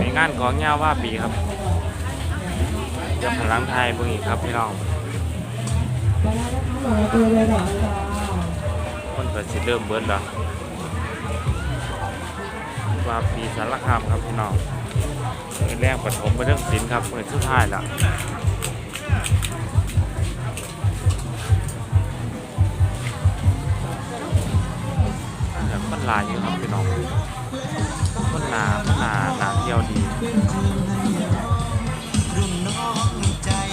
ในงานของยาว่าปีครับเดี๋ยวพลังไทยเบิ่งอีกครับพี่น้องคะหนูตัวเปิดสิเริ่มเบิร์ดแล้วว่าปีสารคามครับพี่น้องแรกปฐมไปเรื่องศิลครับมือสุดท้ายละเดี๋ยวคนลายอยู่ครับพี่น้อง คนหนาคนหนาหนาเที่ยวดี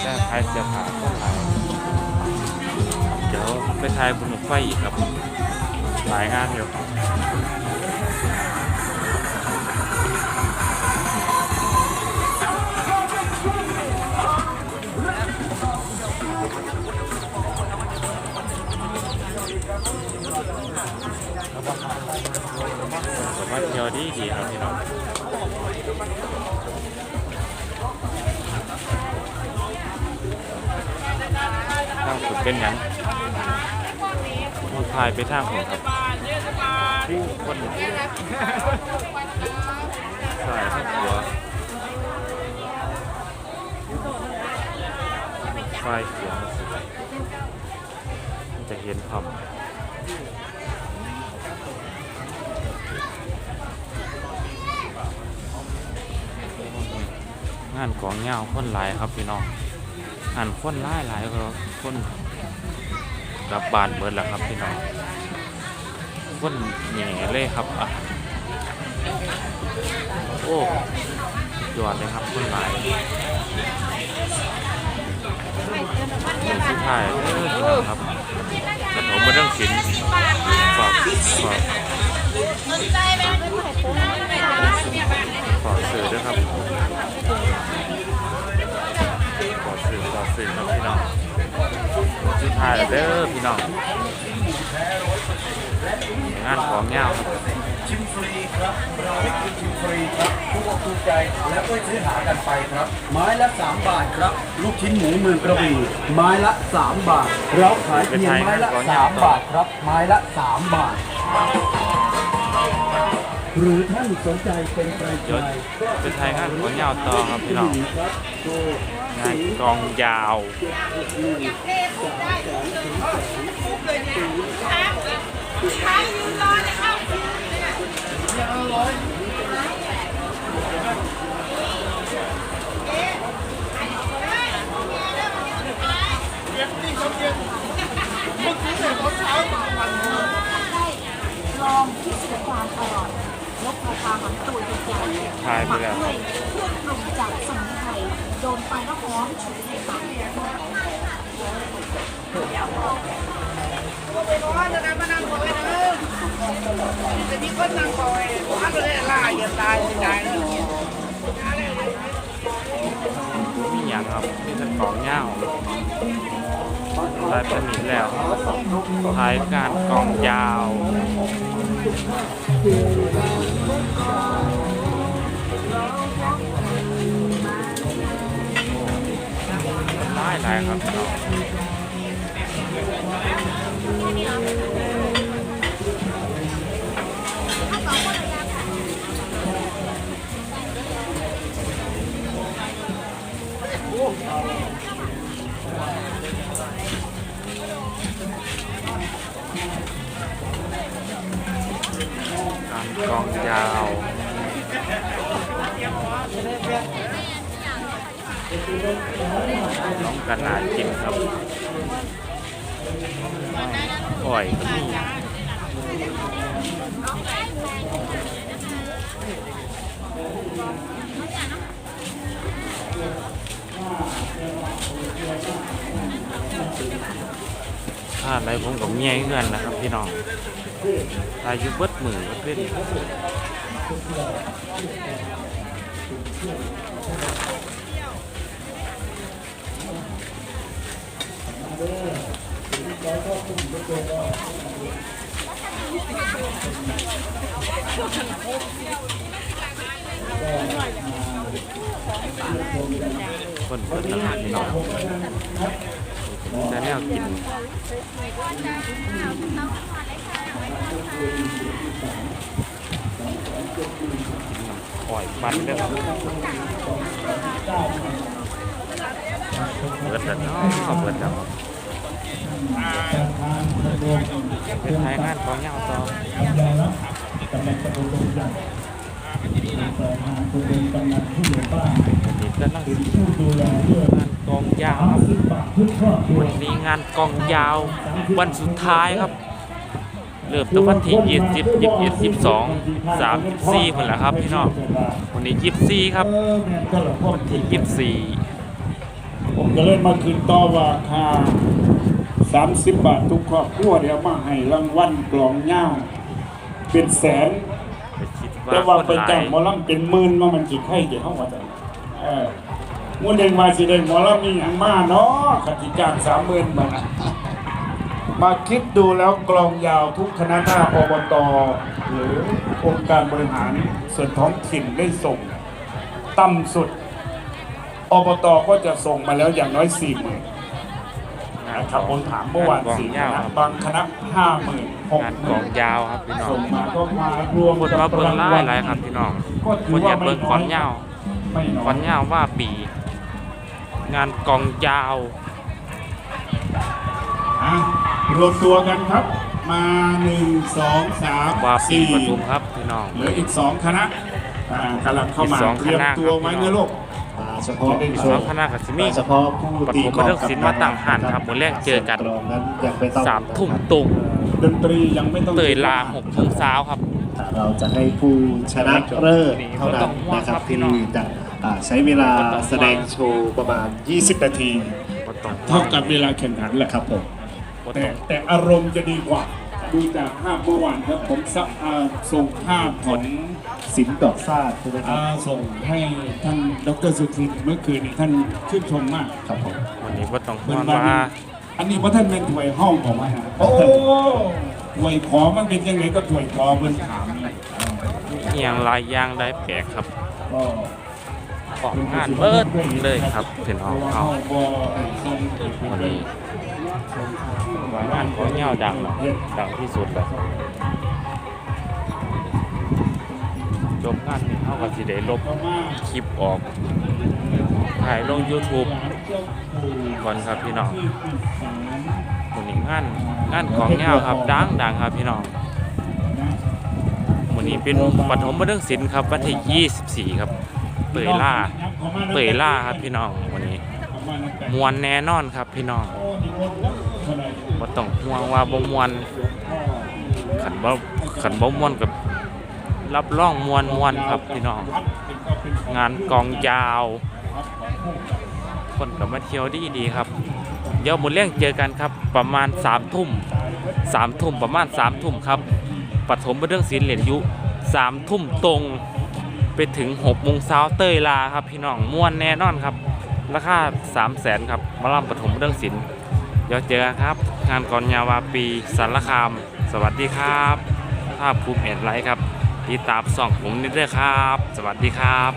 แต่ใครเสียขาคนหลายเดี๋ยวไปทายบุญไฟอีกครับ หลายงานอยู่ ทีครับพี่น้องตั้งสุดเป็นยังมันพายไปทางผมครับที่คนสายทั้งหัวไฟเขียวจะเห็นพร้ งานของเงาคนหลายครับพี่น้องงานคนหลายหลายก็คนกลับบานเบิดแล้วครับพี่น้องคนแหน่เลยครับอะโอ้ยอดเลยครับคนหลายเดือนสุดท้ายเออพี่น้องครับกระถมมาเรื่องศิลป์ฝากฝากฝากสื่อด้วยครับ สื่อครับพี่น้องสุดท้ายเด้อพี่น้องงานของเงาครับชิมฟรีครับเราไม่กินชิมฟรีครับทุกอกถูกใจแล้วก็ซื้อหากันไปครับ ไม้ละ 3 บาทครับ ลูกชิ้นหมูเมืองกระบี่ไม้ละ 3 บาท เราขายเพียงไม้ละ 3 บาทครับ ไม้ละ 3 บาท หรือท่านสนใจเป็นไตรเดี๋ยวใจไปถ่ายงานของเงาต่อครับพี่น้องครับโทรงานกองยาวลองพิสูจน์ความอร่อย นกกระทาหางตัวใหญ่ๆทายไปแล้วด้วยเครื่องปรุงจากสมุนไพรโดนไฟแล้วหอมฉุนในปากจะมานั่งคอยนะจะมีคนนั่งคอยอันเลยลายอย่าตายไม่ได้เลยมีอย่างครับมีแต่กองเงาลายเป็นนิดแล้วถ่ายงานกองยาว หลายหลายครับ น้องกันนากินครับอ่อยก็มีถ้าอะไรผมกับเมียเงื่อนนะครับพี่น้องอายุเบิดมือเบิดเล่นคนเปิดตลาดพี่เน้องแต่แนวกินปล่อยมันเด้อเบิดแล้วเนาะเบิดแล้ว เป็นไทยงานของยาวต่อวันนี้กำลังงานกองยาวครับวันนี้งานกองยาววันสุดท้ายครับเริ่มตั้งวันที่20 21 22 34คนละครับพี่น้องวันนี้24ครับวันที่24ผมก็เลยมาคืนต่อว่าค่า 30 บาททุกครอบครัวเดี๋ยวมาให้รางวัลกลองเง่าเป็นแสนไปคิดแต่ว่าว่าคนไปหลาจ้ายงหมอลำเป็นหมื่นว่ามันกี่ไข่เดี๋ยวเข้ามาจ้ะเออมูนเองมาสิได้หมอลำมีอย่างมาเนาะขัติจ้างสามหมื่นบาทมาคิดดูแล้วกลองยาวทุกคณะหน้าอบตหรือองค์การบริหารส่วนท้องถิ่นได้ส่งต่ำสุดอบตก็จะส่งมาแล้วอย่างน้อยสี่หมื่นงานนะ คกรับองผมถามเมื่อวานงกองสี่คยาวณะครับบางคณะห้าหมื่นหกงานหกอมื่งนยาวครับพี่น้องส่งมาก็มารวมคนมาเบิ่งหลายหลายครับพี่น้องก็ถืคอนอว่ายากไม่เบิ่งน้กองยาวไม่น้กออยงยาวว่าปี งานกองยาวอะรวมตัวกันครับมาหนึ่งสองสามว่าปีสี่ปทุมครับพี่น้องเหลืออีกสองคณะอ่ากำลังเข้ามาอีกสองเตรียมคณะตัวไว้นะลูก เฉพาะอีกสองคณะกับสิมีเฉพาะผู้ปตีฐมกลองเรื่องศิลป์มาตั้งหันครับมื้อแรกเจอกันกลองนั้นยังไม่ต้องสามทุ่มตรงดนตรียังไม่ต้องเตยลาหกโมงเช้าครับเราจะให้ผู้ชนะเลิศเท่านั้นนะครับที่จะอ่าใช้เวลาแสดงโชว์ประมาณ 20 นาทีบ่ต้องเท่ากับเวลาแข่งขันแหละครับผมบ่แต่ต้องแต่อารมณ์จะดีกว่า ดูจากภาพเมื่อวานครับผมสะอ่าส่งภาพของสินดอกซาดใช่ไหมครับอ่าส่งให้ท่านดรสุทินเมื่อคืนนี้ท่านชื่นชมมากครับผมวันนี้บ่ต้องเพิ่ห่นวงว่าว่า อันนี้ว่าท่านเป็นถวยห้องของมันนะโอ้ถวยขอมันเป็นยังไงก็ถวยขอเพิ่นถามนะเอียงหลายอย่างได้แปลกครับก็ออกงานเบิดเลยครับพี่น้องเพราะว่าเอาเฮาบ่ได้ส่งให้เพิ่วันนนี้ งานของยาวดังนะดังที่สุดแล้วจบงานนี้เขาก็สิได้ลบคลิปออกถ่ายลง YouTube ก่อนครับพี่น้องวันนี้งานงานของยาวครับดังดังครับพี่น้องวันนี้เป็นปฐมบันเทิงศิลป์ครับวันที่24 ครับเตยล่าเตยล่าครับพี่น้องวันนี้มวนแน่นอนครับพี่น้อง บ่ต้องห่วงว่าบ่มวนขันบ่ขันบ่มวนกับรับรองมวนมวนครับพี่น้อง งานกองยาว คนก็มาเที่ยวดีดีๆครับ เดี๋ยวหมดเรื่องเจอกันครับ ประมาณสามทุ่มสามทุ่มประมาณสามทุ่มครับปฐมบันเทิงศิลป์เหรียญยุสามทุ่มตรงไปถึงหกโมงเช้าเตยลาครับพี่น้องม่วนแน่นอนครับ ราคาสามแสนครับมาล่ำปฐมบันเทิงศิลป์ เดี๋ยวเจอครับ งานกอนยาวาปีสารคาม สวัสดีครับ ภาพภูมิเอ็ดไลท์ครับติดตามส่องผมนิดด้วยครับ สวัสดีครับ